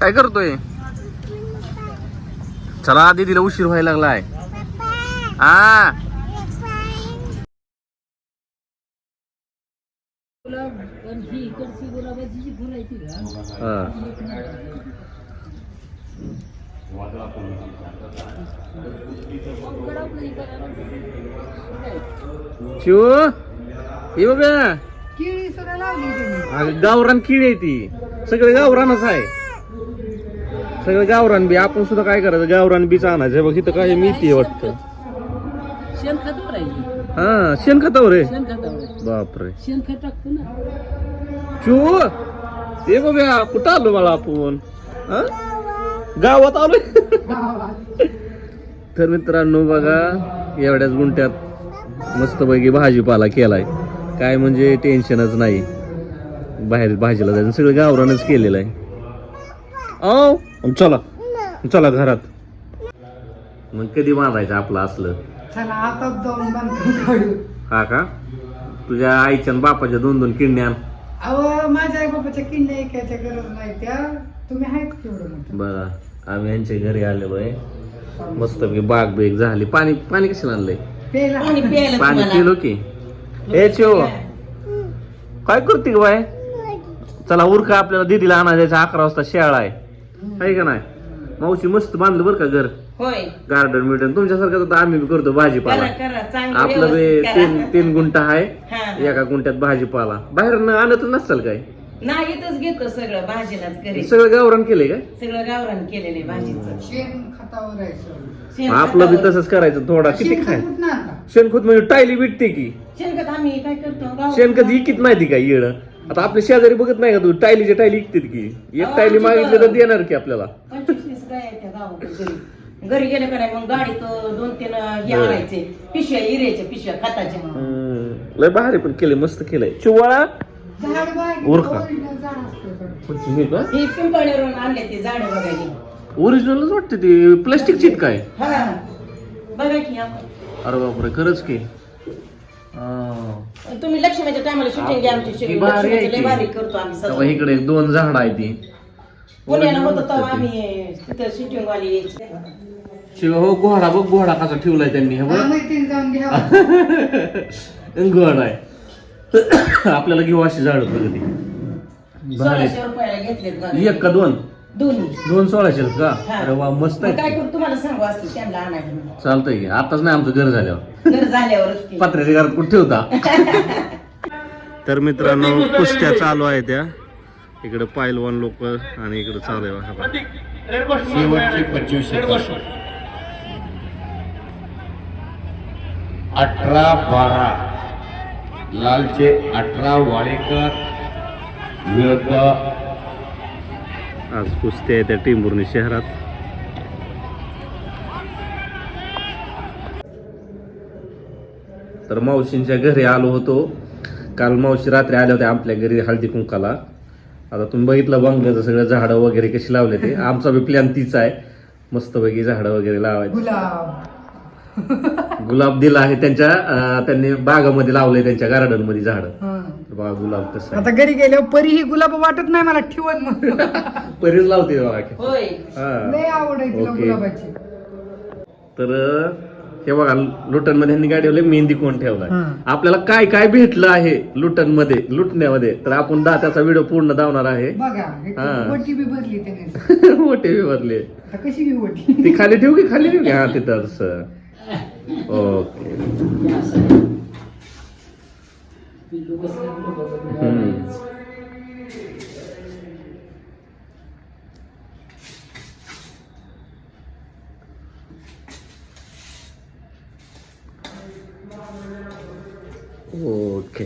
काय करतोय? चला दीदीला उशीर व्हायला लागलाय. हा. ही बाबा गावरान किडी आहे ती. सगळं गावरानच आहे. सगळं गावरान बी आपण सुद्धा काय करायचं? गावरान बीच आणायचं. बघ इथं काय मिळते वाटतं? शेणखतावर आहे ही. शेणखतावर आहे शेणखतावर आहे. बापरे. शेणखत टाकतो ना. चू! ये बाबा कुठं आलो मला आपण? हा? गावात आलोय तर मित्रांनो बघा एवढ्याच गुंट्यात मस्तपैकी भाजीपाला केलाय. काय म्हणजे टेन्शनच नाही. बाहेर भाजीला जायचं. सगळं गावरानच केलेलं आहे. औ चला. चला घरात. मग कधी बांधायचं आपलं असलं? चला आता जाऊन काढू. हा का? तुझ्या आईच्या आणि बापाच्या दोन दोन किडण्या अहो माझ्या आई बाबाच्या किडण्या ऐकायच्या गरज नाही त्या. तुम्ही आहेत मोठं? बघा आम्ही यांच्या घरी आलेलो आहे मस्तपैकी बाग बेग झाली. पाणी पाणी कशाला आणलंय? प्यायला. पाणी पिलो की? ए चिओ. काय करते ग बाय चला उरका. आपल्याला दीदीला आणा जायचं. अकरा वाजता शाळा आहे. आहे का नाही? मावशी मस्त बांधलं बरं का घर? होय. गार्डन बिर्डन तुमच्यासारखं तर आम्ही बी करतो भाजीपाला. करा करा. चांगलं आपलं बी व्यवस्थित तीन करा. तीन गुंठ आहे. हा. एका गुंठ्यात भाजीपाला. बाहेर आणत नसताल काय? नाही इथंच घेतो सगळं भाजीलाच घरी. सगळं गावरान केलंय काय? सगळं गावरान केलेलं आहे भाजीचं. शेण खतावर आहे सगळं. शेण आपलं बी खतावर- तसंच करायचं थोडा. किती शेण खाय. शेणखत म्हणजे टायली भेटते की. शेणखत आम्ही काय करतो? शेणखत इकित माहिती का येड आता आपले शेजारी बघत नाही का तू? टायलीच्या टायली इकतात की. एक टायली मागितली तर देणार की आपल्याला? पंचवीस तीस गाय आहेत त्या गावाकडे घरी. घरी गेले का नाही मग गाडीत दोन तीन हे होय. आणायचे. पिशव्या हिरेच्या पिशव्या खताच्या हम्म, लय भारी पण केलंय मस्त केलंय. चिवाळा? झाड बाग उरका. original झाड असतं हे का? पिंपळनेरून आणले ते झाड बघायला ओरिजिनलच वाटते ती. प्लास्टिकची काय? हा. बघा की आपण. अरे बापरे खरंच की. तुम्ही लक्ष्मीच्या टायमाला शूटिंग घ्या आमची ती भारी आहे लक्ष्मीची लय की. भारी करतो आम्ही तेव्हा सगळं. इकडे दोन झाड आहे ती. पुण्याला होतो तेव्हा. आम्ही तिथं शूटिंग वाली यायची. शिव हो घोडा बघ घोडा कसा ठेवलाय त्यांनी हे हा, बघ मैत्रीण जाऊन घ्या. घोडा आहे. आपल्याला घेऊ अशी झाड कधी भारी सोळाशे रुपयाला घेतलेत बघा. एक का दोन? दोन्ही. दोन सोळाशे का? हा. अरे वा मस्त मग काय आहे करू तुम्हाला सांगू असतील त्यांना आणायला. म्हणून. चालतंय की. आताच नाही आमचं घर झाल्यावर. घर झाल्यावरच की. पत्र्याच्या घरात कुठे ठेवता तर मित्रांनो कुस्त्या चालू आहे त्या. इकडे पायलवान लोक आणि इकडे चालू आहे बघा. शेवटचे पंचवीस अठरा बारा. लालचे अठरा वाडेकर विरुद्ध आज कुस्त्या आहे त्या टिंबुर्णी शहरात. तर मावशींच्या घरी आलो होतो. काल मावशी रात्री आल्या होत्या आपल्या घरी हळदी कुंकाला. आता तुम्ही बघितलं वांग्याचं सगळं झाडं वगैरे कशी लावले ते. आमचा बी प्लॅन तीच आहे. मस्तपैकी झाडं वगैरे लावायची. गुलाब दिला आहे त्यांच्या अं, त्यांनी बागामध्ये लावलंय त्यांच्या गार्डनमध्ये झाडं हा. बघा गुलाब कसं आता घरी गेल्यावर परी ही गुलाब वाटत नाही मला ठेवत म्हणून आहे परीच लावते बघा की. होय हा. लय आवड आहे तिला ओके. गुलाबाची तर अं, हे बघा लुटनमध्ये ह्यांनी काय ठेवलंय मेहंदी कोण ठेवलाय हा. आपल्याला काय काय भेटलं आहे लुटनमध्ये लुटण्यामध्ये तर आपण दा त्याचा व्हिडिओ पूर्ण दावणार आहे बघा हा. बी भरली त्याने मोठे आता कशी बी ती खाली ठेवू की खाली ठेवू की हा तिथं असं. ओके. ओके.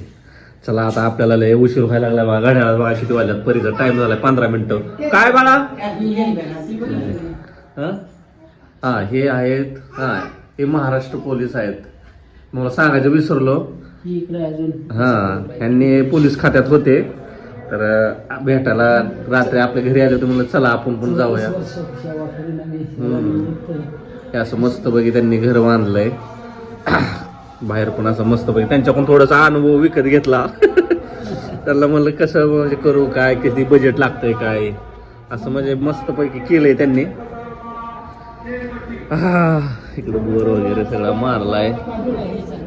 चला आता आपल्याला लय उशीर व्हायला लागला बघा. घड्याळात बघा किती वाजल्यात. परीचा टाइम झालाय पंधरा मिनिटं. काय बाळा? हा? हा हे आहेत हा. हे महाराष्ट्र पोलीस आहेत. मला सांगायचं विसरलो. हा ह्यांनी पोलीस खात्यात होते. तर भेटायला रात्री आपल्या घरी आले होते म्हणलं चला आपण पण जाऊया. हे असं मस्त बघी त्यांनी घर बांधलंय. बाहेर पण असं मस्त बघी त्यांच्याकडून थोडासा अनुभव विकत घेतला. त्यांना म्हणलं कसं म्हणजे करू काय किती बजेट लागतंय काय? असं म्हणजे मस्तपैकी केलंय त्यांनी. इकडं बोर वगैरे सगळा मारलाय.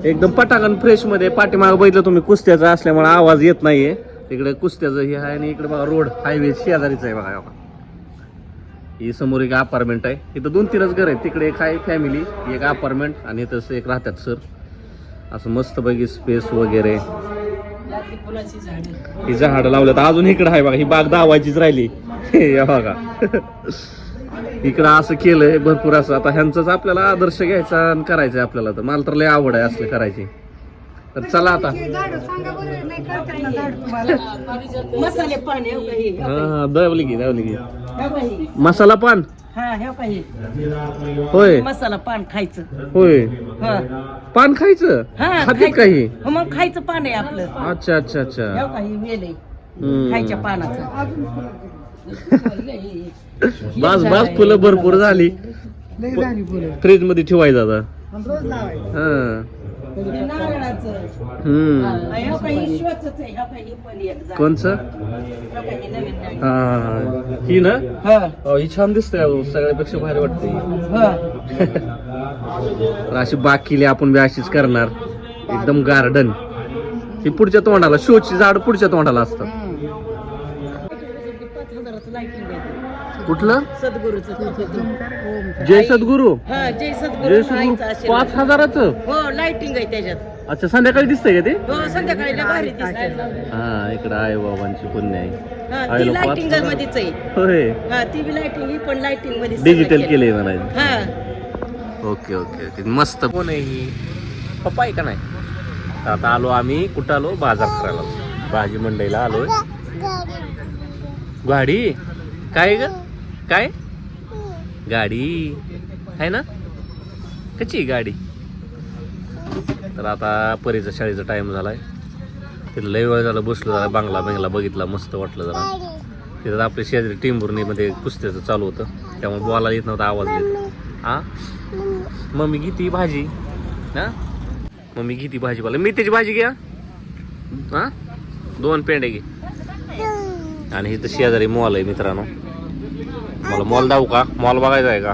एकदम पटाकन फ्रेशमध्ये पाठीमाग बघितलं तुम्ही कुस्त्याचा असल्यामुळे आवाज येत नाहीये. तिकडे कुस्त्याचं हे आहे आणि इकडे बघा रोड हायवे शेजारीच आहे बघा ही समोर एक अपार्टमेंट आहे. इथं दोन तीनच घर आहेत. तिकडे एक आहे फॅमिली एक अपार्टमेंट आणि इथं एक राहतात सर असं मस्तपैकी स्पेस वगैरे. ही झाडं लावल्यात. अजून इकडं आहे बघा ही बाग दावायचीच राहिली. हे बघा. इकडं असं केलंय भरपूर असं. आता ह्यांचाच आपल्याला आदर्श घ्यायचा आणि करायचंय आपल्याला तर. मला तर लय आवड आहे असलं करायची. तर चला आता. झाडं सांगा बरं नाही करतात ना झाड तुम्हाला मसाले पान हे काही हा? हा दावली की दावली की. हे काही मसाला पान? हा हे काही होय. मसाला पान खायचं. होय. हा. पान खायचं? हा. काही? हो, मग खायचं पान आहे आपलं. अच्छा अच्छा अच्छा. हे काही वेल आहे. हम्म. खायच्या पानाचं. बास बास फुलं भरपूर झाली. फ्रीजमध्ये ठेवायचं आता. हा. हे हम्म. हे हे झाड. कोणचं? हे. हा ना? हा. ही छान दिसते सगळ्यापेक्षा भारी वाटते. अशी बाग केली आपण बी अशीच करणार. एकदम गार्डन. ही पुढच्या तोंडाला शोची झाड पुढच्या तोंडाला असतात पाच हजाराचं लाईटिंग आहे कुठलं? सद्गुरूचं जय सद्गुरू? हा जय जय सद्गुरू. पाच हजाराचं? हो लाईटिंग आहे त्याच्यात. अच्छा संध्याकाळी दिसतंय का ते? हो संध्याकाळी लय भारी दिसते हा इकडं आई बाबांची पुण्य आहे. हा आईला पाच लाईटिंग हजार. मध्येच आहे. होय. हा ती बी लाईटिंग ही पण लाईटिंगमध्ये डिजिटल केलं. केलंय म्हणायचं. हा. Okay okay okay. मस्त. कोण आहे ही? पप्पा आहे का नाही? तर आता आलो आम्ही. कुठं आलो? बाजार करायला आलो. भाजी मंडईला आलोय. गाडी? काय ग? काय? गाडी. आहे ना? कशी आहे गाडी? तर आता परीचा शाळेचा टाइम झालाय. तिथं लय वेळ झाला बसलो जरा बांगला बिंगला बघितला मस्त वाटलं जरा. तिथं आपल्या शेजारी टिंबुर्णीमध्ये कुस्त्याचं चालू होतं. त्यामुळे बोलायला येत नव्हता आवाज येत हा मम्मी किती भाजी. हा? मम्मी किती भाजी बोला. मी त्याची भाजी घ्या हा. दोन पेंडे घे. आणि इथं शेजारी मॉल आहे मित्रांनो. मला मॉल दाऊ का? मॉल बघायचा आहे का?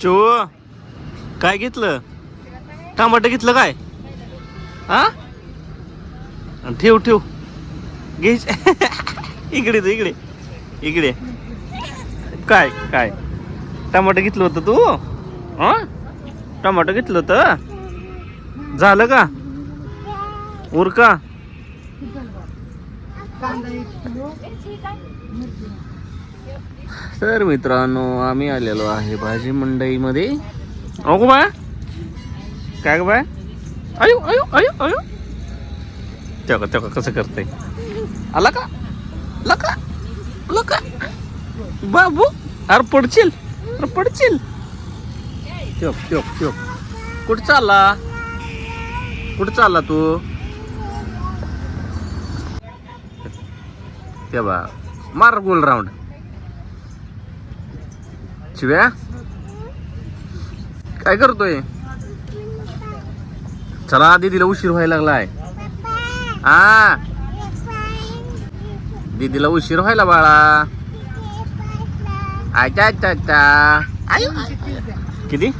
चो काय घेतलं? टमाटर घेतलं काय? हा? आणि ठेव ठेव. घे. इकडे तू इकडे. इकडे. काय काय? टमाटर घेतलं होतं तू? हा? टमाटर घेतलं होतं? झालं का? उरका? तर मित्रांनो आम्ही आलेलो आहे भाजी मंडईमध्ये. अगो बाय काय बाय अयो अयो अयो अयो. तेव्हा तेव्हा कसं करते आला का? लका का? बाबू अरे पडशील अरे पडशील. ठेव ठेव ठेव. कुठं चालला? कुठं चालला तू? ते बा मार गोल राऊंड. शिव्या? काय करतोय? चला दीदीला उशीर व्हायला लागलाय. हा दीदीला उशीर व्हायला बाळा. अच्छा अच्छा अच्छा किती?